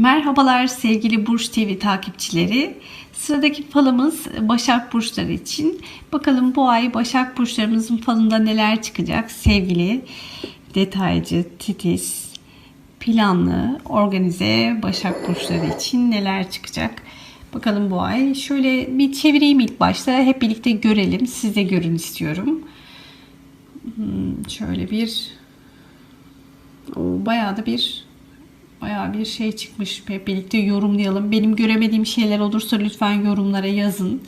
Merhabalar sevgili Burç TV takipçileri. Sıradaki falımız Başak Burçları için. Bakalım bu ay Başak Burçlarımızın falında neler çıkacak sevgili detaycı, titiz, planlı, organize Başak Burçları için neler çıkacak. Bakalım bu ay. Şöyle bir çevireyim ilk başta. Hep birlikte görelim. Siz de görün istiyorum. Hmm, şöyle bir o bayağı da bir bayağı bir şey çıkmış. Hep birlikte yorumlayalım. Benim göremediğim şeyler olursa lütfen yorumlara yazın.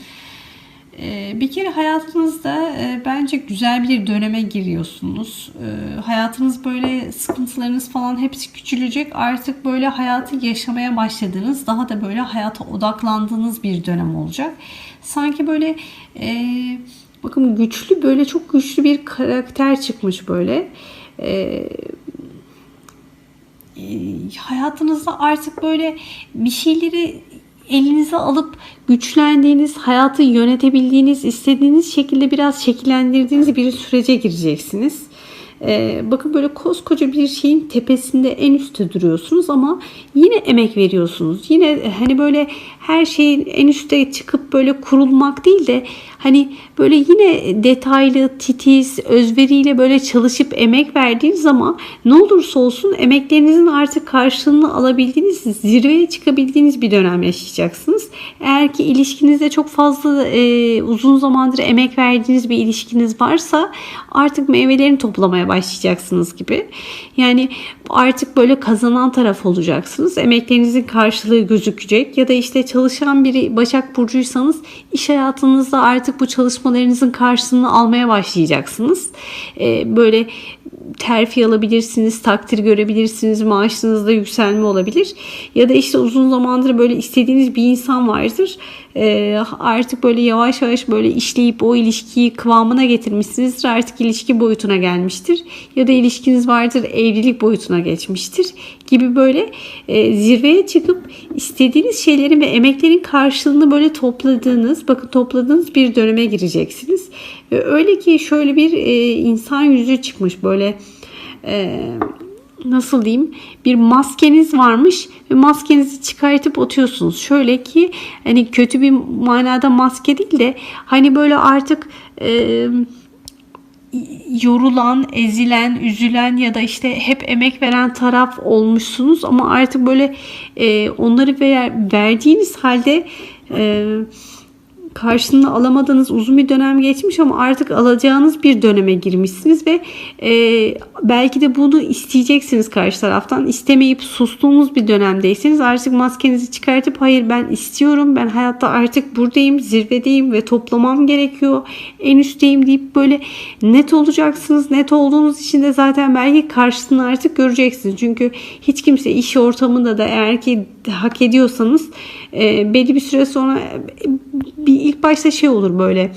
Ee, bir kere hayatınızda e, bence güzel bir döneme giriyorsunuz. Ee, hayatınız böyle sıkıntılarınız falan hepsi küçülecek. Artık böyle hayatı yaşamaya başladığınız, daha da böyle hayata odaklandığınız bir dönem olacak. Sanki böyle e, bakın güçlü böyle çok güçlü bir karakter çıkmış böyle. Hayatınızda artık böyle bir şeyleri elinize alıp güçlendiğiniz, hayatı yönetebildiğiniz, istediğiniz şekilde biraz şekillendirdiğiniz bir sürece gireceksiniz. Ee, bakın böyle koskoca bir şeyin tepesinde en üstte duruyorsunuz ama yine emek veriyorsunuz. Yine hani böyle her şeyin en üstte çıkıp böyle kurulmak değil de hani böyle yine detaylı, titiz, özveriyle böyle çalışıp emek verdiğiniz zaman ne olursa olsun emeklerinizin artık karşılığını alabildiğiniz, zirveye çıkabildiğiniz bir dönem yaşayacaksınız. Eğer ki ilişkinizde çok fazla e, uzun zamandır emek verdiğiniz bir ilişkiniz varsa artık meyvelerini toplamaya başlayacaksınız gibi. Yani artık böyle kazanan taraf olacaksınız. Emeklerinizin karşılığı gözükecek ya da işte çalışan biri Başak Burcuysanız iş hayatınızda artık bu çalışmalarınızın karşılığını almaya başlayacaksınız. Ee, böyle terfi alabilirsiniz, takdir görebilirsiniz, maaşınızda yükselme olabilir. Ya da işte uzun zamandır böyle istediğiniz bir insan vardır. Ee, artık böyle yavaş yavaş böyle işleyip o ilişkiyi kıvamına getirmişsinizdir. Artık ilişki boyutuna gelmiştir. Ya da ilişkiniz vardır evlilik boyutuna geçmiştir gibi böyle e, zirveye çıkıp istediğiniz şeylerin ve emeklerin karşılığını böyle topladığınız, bakın topladığınız bir döneme gireceksiniz. Ve öyle ki şöyle bir e, insan yüzü çıkmış böyle e, nasıl diyeyim bir maskeniz varmış ve maskenizi çıkartıp atıyorsunuz. Şöyle ki hani kötü bir manada maske değil de hani böyle artık e, yorulan, ezilen, üzülen ya da işte hep emek veren taraf olmuşsunuz ama artık böyle e, onları ver, verdiğiniz halde e, karşılığını alamadığınız uzun bir dönem geçmiş ama artık alacağınız bir döneme girmişsiniz ve e, belki de bunu isteyeceksiniz karşı taraftan. istemeyip sustuğunuz bir dönemdeyseniz artık maskenizi çıkartıp hayır ben istiyorum ben hayatta artık buradayım zirvedeyim ve toplamam gerekiyor en üstteyim deyip böyle net olacaksınız. Net olduğunuz için de zaten belki karşısını artık göreceksiniz. Çünkü hiç kimse iş ortamında da eğer ki hak ediyorsanız e, belli bir süre sonra bir ilk başta şey olur böyle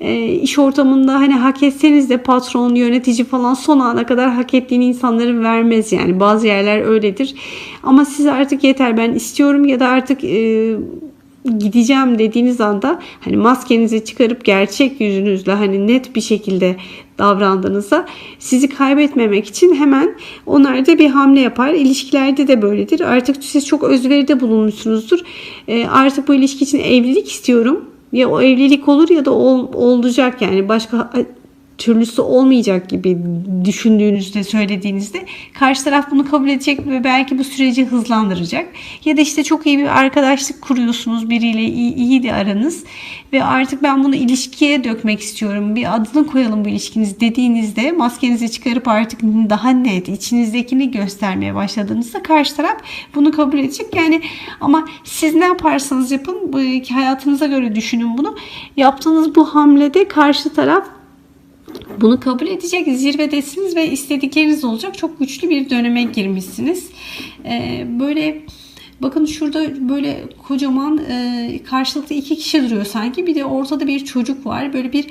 e, iş ortamında hani hak etseniz de patron, yönetici falan son ana kadar hak ettiğini insanların vermez yani. Bazı yerler öyledir. Ama siz artık yeter ben istiyorum ya da artık e, gideceğim dediğiniz anda hani maskenizi çıkarıp gerçek yüzünüzle hani net bir şekilde davrandığınızda sizi kaybetmemek için hemen onlar da bir hamle yapar. İlişkilerde de böyledir. Artık siz çok özveride bulunmuşsunuzdur. E, artık bu ilişki için evlilik istiyorum. Ya o evlilik olur ya da ol, olacak yani başka türlüsü olmayacak gibi düşündüğünüzde söylediğinizde karşı taraf bunu kabul edecek ve belki bu süreci hızlandıracak. Ya da işte çok iyi bir arkadaşlık kuruyorsunuz biriyle iyi, iyi de aranız ve artık ben bunu ilişkiye dökmek istiyorum. Bir adını koyalım bu ilişkiniz dediğinizde maskenizi çıkarıp artık daha net içinizdekini göstermeye başladığınızda karşı taraf bunu kabul edecek. Yani ama siz ne yaparsanız yapın hayatınıza göre düşünün bunu. Yaptığınız bu hamlede karşı taraf bunu kabul edecek zirvedesiniz ve istedikleriniz olacak. Çok güçlü bir döneme girmişsiniz. Ee, böyle bakın şurada böyle kocaman e, karşılıklı iki kişi duruyor sanki. Bir de ortada bir çocuk var. Böyle bir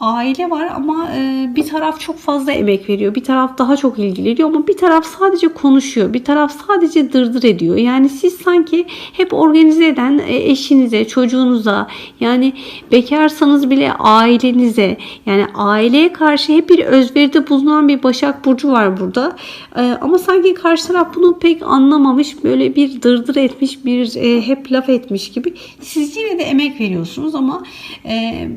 aile var ama e, bir taraf çok fazla emek veriyor. Bir taraf daha çok ilgileniyor ama bir taraf sadece konuşuyor. Bir taraf sadece dırdır ediyor. Yani siz sanki hep organize eden e, eşinize, çocuğunuza yani bekarsanız bile ailenize yani aileye karşı hep bir özveride bulunan bir Başak Burcu var burada. E, ama sanki karşı taraf bunu pek anlamamış. Böyle bir dırdır etmiş, bir e, hep laf etmiş gibi. Siz yine de emek veriyorsunuz ama e,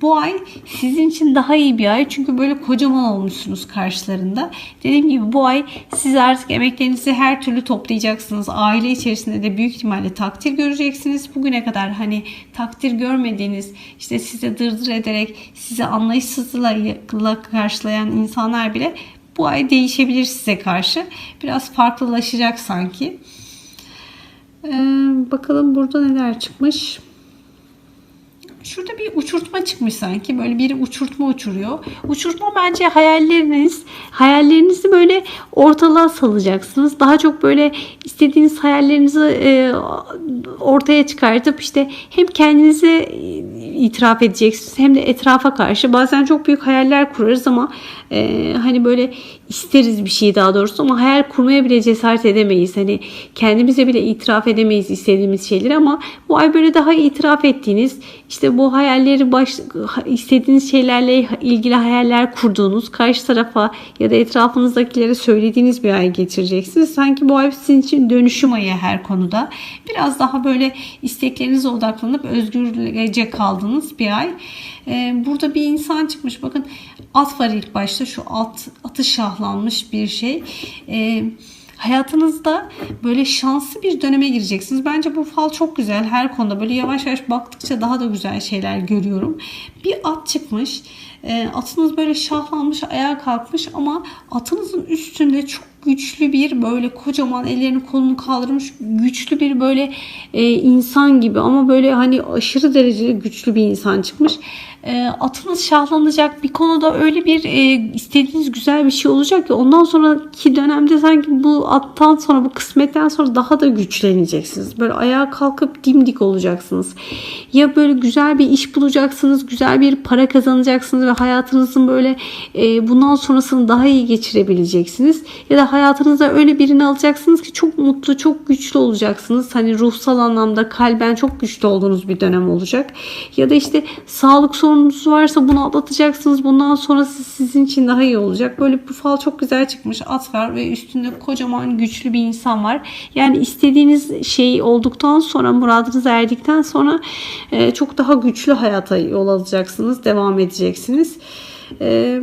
bu ay sizin için daha iyi bir ay. Çünkü böyle kocaman olmuşsunuz karşılarında. Dediğim gibi bu ay siz artık emeklerinizi her türlü toplayacaksınız. Aile içerisinde de büyük ihtimalle takdir göreceksiniz. Bugüne kadar hani takdir görmediğiniz işte size dırdır ederek size anlayışsızlıkla karşılayan insanlar bile bu ay değişebilir size karşı. Biraz farklılaşacak sanki. Ee, bakalım burada neler çıkmış. Şurada bir uçurtma çıkmış sanki. Böyle bir uçurtma uçuruyor. Uçurtma bence hayalleriniz. Hayallerinizi böyle ortalığa salacaksınız. Daha çok böyle istediğiniz hayallerinizi e, ortaya çıkartıp işte hem kendinize itiraf edeceksiniz hem de etrafa karşı. Bazen çok büyük hayaller kurarız ama e, hani böyle isteriz bir şey daha doğrusu ama hayal kurmaya bile cesaret edemeyiz. Hani kendimize bile itiraf edemeyiz istediğimiz şeyleri ama bu ay böyle daha itiraf ettiğiniz işte bu hayalleri baş, istediğiniz şeylerle ilgili hayaller kurduğunuz karşı tarafa ya da etrafınızdakilere söylediğiniz bir ay geçireceksiniz. Sanki bu ay sizin için dönüşüm ayı her konuda. Biraz daha böyle isteklerinize odaklanıp özgürce kaldığınız bir ay. Ee, burada bir insan çıkmış. Bakın at var ilk başta. Şu at, atı şahlanmış bir şey. Ee, hayatınızda böyle şanslı bir döneme gireceksiniz. Bence bu fal çok güzel. Her konuda böyle yavaş yavaş baktıkça daha da güzel şeyler görüyorum. Bir at çıkmış. E, atınız böyle şahlanmış, ayağa kalkmış ama atınızın üstünde çok güçlü bir böyle kocaman ellerini kolunu kaldırmış güçlü bir böyle e, insan gibi ama böyle hani aşırı derecede güçlü bir insan çıkmış. E, atınız şahlanacak bir konuda öyle bir e, istediğiniz güzel bir şey olacak ki ondan sonraki dönemde sanki bu attan sonra bu kısmetten sonra daha da güçleneceksiniz. Böyle ayağa kalkıp dimdik olacaksınız. Ya böyle güzel bir iş bulacaksınız, güzel bir para kazanacaksınız ve hayatınızın böyle e, bundan sonrasını daha iyi geçirebileceksiniz. Ya da hayatınıza öyle birini alacaksınız ki çok mutlu, çok güçlü olacaksınız. Hani ruhsal anlamda kalben çok güçlü olduğunuz bir dönem olacak. Ya da işte sağlık sorununuz varsa bunu atlatacaksınız. Bundan sonrası sizin için daha iyi olacak. Böyle bu fal çok güzel çıkmış. At var ve üstünde kocaman güçlü bir insan var. Yani istediğiniz şey olduktan sonra muradınıza erdikten sonra e, çok daha güçlü hayata yol alacaksınız. Devam edeceksiniz. Eee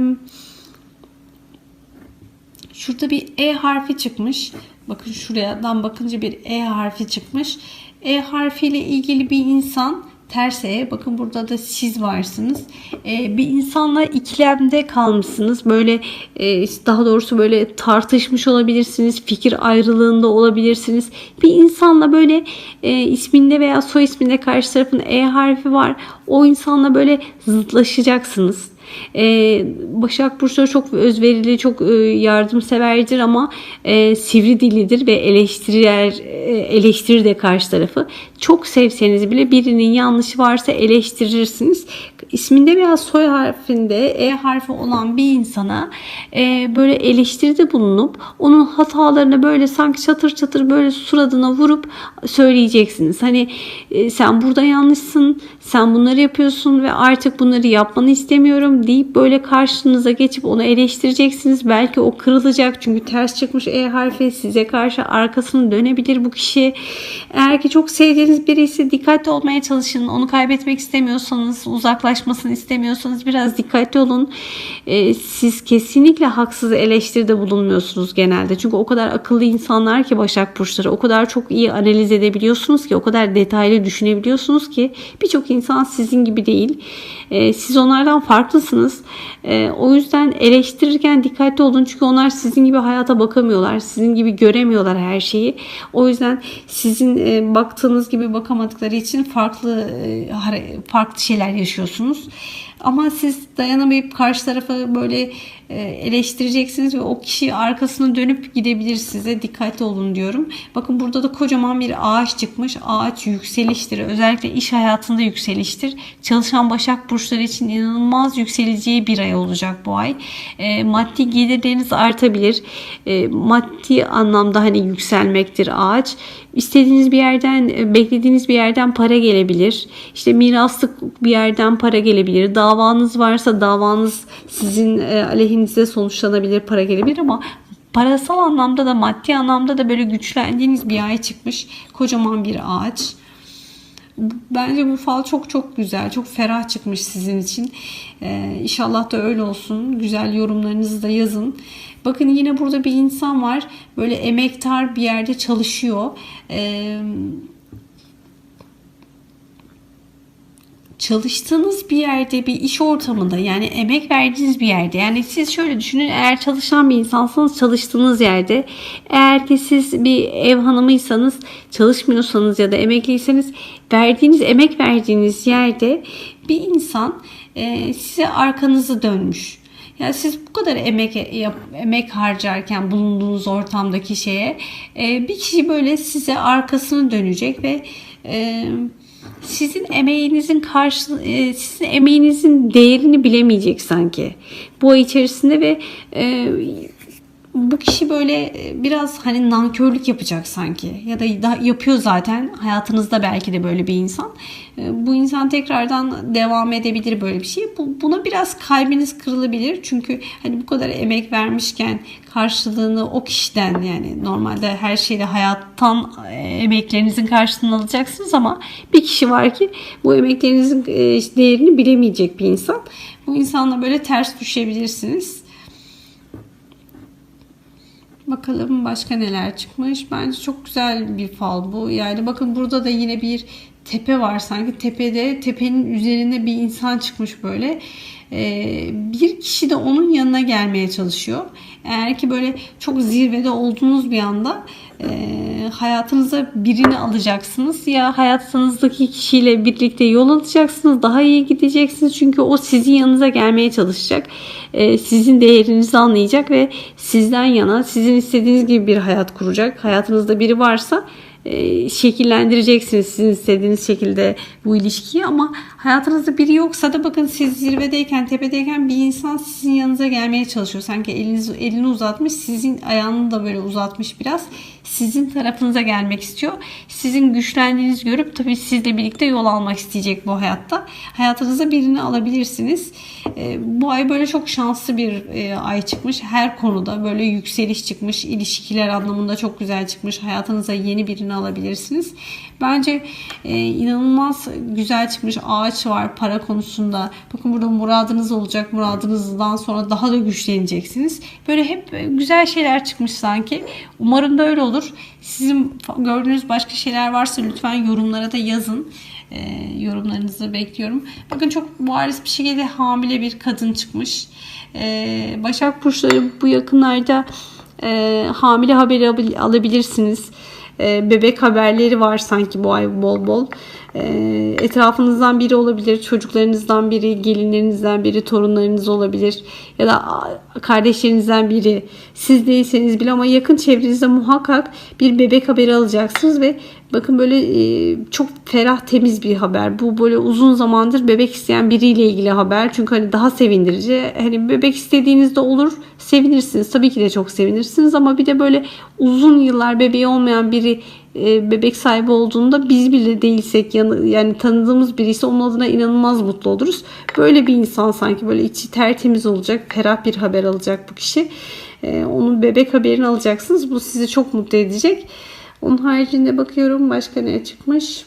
Şurada bir E harfi çıkmış. Bakın şuradan bakınca bir E harfi çıkmış. E harfiyle ilgili bir insan ters E. Bakın burada da siz varsınız. Ee, bir insanla ikilemde kalmışsınız. Böyle e, daha doğrusu böyle tartışmış olabilirsiniz. Fikir ayrılığında olabilirsiniz. Bir insanla böyle e, isminde veya soy isminde karşı tarafın E harfi var. O insanla böyle zıtlaşacaksınız. Ee, Başak Burçları çok özverili, çok e, yardımseverdir ama e, sivri dilidir ve eleştirir, e, eleştirir de karşı tarafı. Çok sevseniz bile birinin yanlışı varsa eleştirirsiniz. İsminde veya soy harfinde E harfi olan bir insana böyle eleştiride bulunup onun hatalarını böyle sanki çatır çatır böyle suratına vurup söyleyeceksiniz. Hani sen burada yanlışsın, sen bunları yapıyorsun ve artık bunları yapmanı istemiyorum deyip böyle karşınıza geçip onu eleştireceksiniz. Belki o kırılacak çünkü ters çıkmış E harfi size karşı arkasını dönebilir bu kişi. Eğer ki çok sevdiğiniz birisi dikkatli olmaya çalışın. Onu kaybetmek istemiyorsanız, uzaklaşmasını istemiyorsanız biraz dikkatli olun. Ee, siz kesinlikle haksız eleştiride bulunmuyorsunuz genelde. Çünkü o kadar akıllı insanlar ki Başak Burçları o kadar çok iyi analiz edebiliyorsunuz ki o kadar detaylı düşünebiliyorsunuz ki birçok insan sizin gibi değil. Ee, siz onlardan farklısınız. Ee, o yüzden eleştirirken dikkatli olun çünkü onlar sizin gibi hayata bakamıyorlar. Sizin gibi göremiyorlar her şeyi. O yüzden sizin e, baktığınız gibi bakamadıkları için farklı e, farklı şeyler yaşıyorsunuz. Ama siz dayanamayıp karşı tarafı böyle e, eleştireceksiniz ve o kişi arkasını dönüp gidebilir size. Dikkatli olun diyorum. Bakın burada da kocaman bir ağaç çıkmış. Ağaç yükseliştir. Özellikle iş hayatında yükseliştir. Çalışan Başak Burçları için inanılmaz yükseleceği bir ay olacak bu ay. E, maddi gelirleriniz artabilir. E, maddi anlamda hani yükselmektir ağaç. İstediğiniz bir yerden, e, beklediğiniz bir yerden para gelebilir. İşte miraslık bir yerden para gelebilir. Davanız varsa davanız sizin e, aleyhinize sonuçlanabilir, para gelebilir ama parasal anlamda da maddi anlamda da böyle güçlendiğiniz bir ay çıkmış. Kocaman bir ağaç. Bence bu fal çok çok güzel, çok ferah çıkmış sizin için. Ee, inşallah da öyle olsun. Güzel yorumlarınızı da yazın. Bakın yine burada bir insan var. Böyle emektar bir yerde çalışıyor. Ee, çalıştığınız bir yerde bir iş ortamında yani emek verdiğiniz bir yerde yani siz şöyle düşünün eğer çalışan bir insansanız çalıştığınız yerde eğer ki siz bir ev hanımıysanız çalışmıyorsanız ya da emekliyseniz verdiğiniz emek verdiğiniz yerde bir insan e, size arkanızı dönmüş. Yani siz bu kadar emek yap, emek harcarken bulunduğunuz ortamdaki şeye e, bir kişi böyle size arkasını dönecek ve e, sizin emeğinizin karşı e, sizin emeğinizin değerini bilemeyecek sanki. Bu ay içerisinde ve e, bu kişi böyle e, biraz hani nankörlük yapacak sanki ya da yapıyor zaten hayatınızda belki de böyle bir insan. E, bu insan tekrardan devam edebilir böyle bir şey. Bu, buna biraz kalbiniz kırılabilir. Çünkü hani bu kadar emek vermişken karşılığını o kişiden yani normalde her şeyde hayattan e, emeklerinizin karşılığını alacaksınız ama bir kişi var ki bu emeklerinizin değerini bilemeyecek bir insan. Bu insanla böyle ters düşebilirsiniz. Bakalım başka neler çıkmış. Bence çok güzel bir fal bu. Yani bakın burada da yine bir tepe var sanki. Tepede tepenin üzerinde bir insan çıkmış böyle. Ee, bir kişi de onun yanına gelmeye çalışıyor. Eğer ki böyle çok zirvede olduğunuz bir anda e, hayatınıza birini alacaksınız ya hayatınızdaki kişiyle birlikte yol alacaksınız daha iyi gideceksiniz. Çünkü o sizin yanınıza gelmeye çalışacak. E, sizin değerinizi anlayacak ve sizden yana sizin istediğiniz gibi bir hayat kuracak. Hayatınızda biri varsa e, şekillendireceksiniz sizin istediğiniz şekilde bu ilişkiyi ama hayatınızda biri yoksa da bakın siz zirvedeyken tepedeyken bir insan sizin yanınıza gelmeye çalışıyor. Sanki eliniz, elini uzatmış sizin ayağını da böyle uzatmış biraz sizin tarafınıza gelmek istiyor. Sizin güçlendiğinizi görüp tabii sizle birlikte yol almak isteyecek bu hayatta. Hayatınıza birini alabilirsiniz. E, bu ay böyle çok şanslı bir e, ay çıkmış. Her konuda böyle yükseliş çıkmış. ilişkiler anlamında çok güzel çıkmış. Hayatınıza yeni birini alabilirsiniz. Bence e, inanılmaz güzel çıkmış ağaç var para konusunda. Bakın burada muradınız olacak. Muradınızdan sonra daha da güçleneceksiniz. Böyle hep güzel şeyler çıkmış sanki. Umarım da öyle olur. Sizin gördüğünüz başka şeyler varsa lütfen yorumlara da yazın. E, yorumlarınızı bekliyorum. Bakın çok bariz bir şekilde hamile bir kadın çıkmış. E, Başak Burçları bu yakınlarda e, hamile haberi alabilirsiniz. E, bebek haberleri var sanki bu ay bol bol. E, etrafınızdan biri olabilir, çocuklarınızdan biri, gelinlerinizden biri, torunlarınız olabilir ya da kardeşlerinizden biri. Siz değilseniz bile ama yakın çevrenizde muhakkak bir bebek haberi alacaksınız ve bakın böyle e, çok ferah temiz bir haber. Bu böyle uzun zamandır bebek isteyen biriyle ilgili haber. Çünkü hani daha sevindirici. Hani bebek istediğinizde olur, sevinirsiniz. Tabii ki de çok sevinirsiniz ama bir de böyle uzun yıllar bebeği olmayan biri e, bebek sahibi olduğunda biz bile değilsek yani tanıdığımız biri ise onun adına inanılmaz mutlu oluruz. Böyle bir insan sanki böyle içi tertemiz olacak, ferah bir haber alacak bu kişi. E, onun bebek haberini alacaksınız. Bu sizi çok mutlu edecek. Onun haricinde bakıyorum başka ne çıkmış.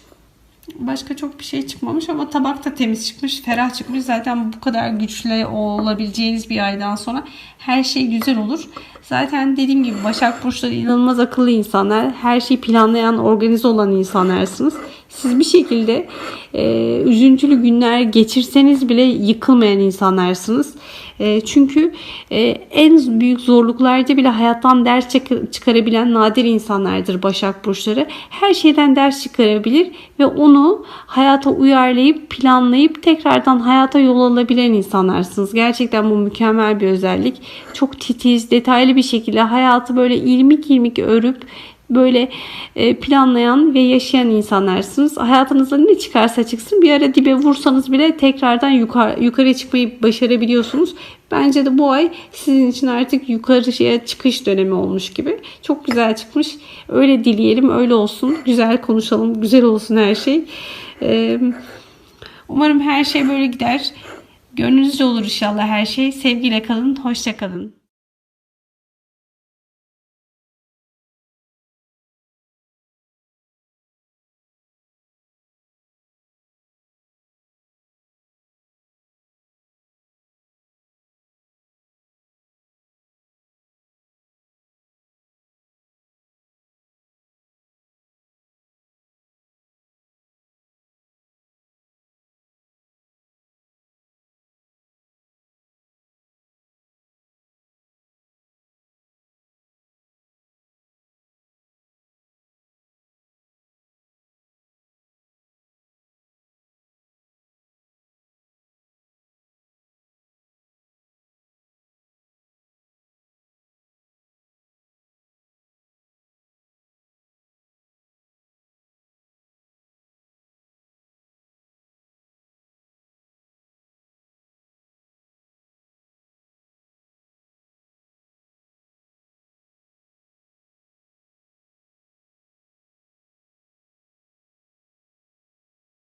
Başka çok bir şey çıkmamış ama tabak da temiz çıkmış, ferah çıkmış. Zaten bu kadar güçlü olabileceğiniz bir aydan sonra her şey güzel olur. Zaten dediğim gibi Başak Burçları inanılmaz akıllı insanlar. Her şeyi planlayan, organize olan insanlarsınız. Siz bir şekilde e, üzüntülü günler geçirseniz bile yıkılmayan insanlarsınız. E, çünkü e, en büyük zorluklarda bile hayattan ders çık- çıkarabilen nadir insanlardır Başak Burçları. Her şeyden ders çıkarabilir ve onu hayata uyarlayıp planlayıp tekrardan hayata yol alabilen insanlarsınız. Gerçekten bu mükemmel bir özellik. Çok titiz, detaylı bir şekilde hayatı böyle ilmik ilmik örüp böyle e, planlayan ve yaşayan insanlarsınız. Hayatınızda ne çıkarsa çıksın bir ara dibe vursanız bile tekrardan yukarı, yukarıya çıkmayı başarabiliyorsunuz. Bence de bu ay sizin için artık yukarıya çıkış dönemi olmuş gibi. Çok güzel çıkmış. Öyle dileyelim, öyle olsun. Güzel konuşalım, güzel olsun her şey. Ee, umarım her şey böyle gider. Gönlünüzce olur inşallah her şey. Sevgiyle kalın, hoşça kalın.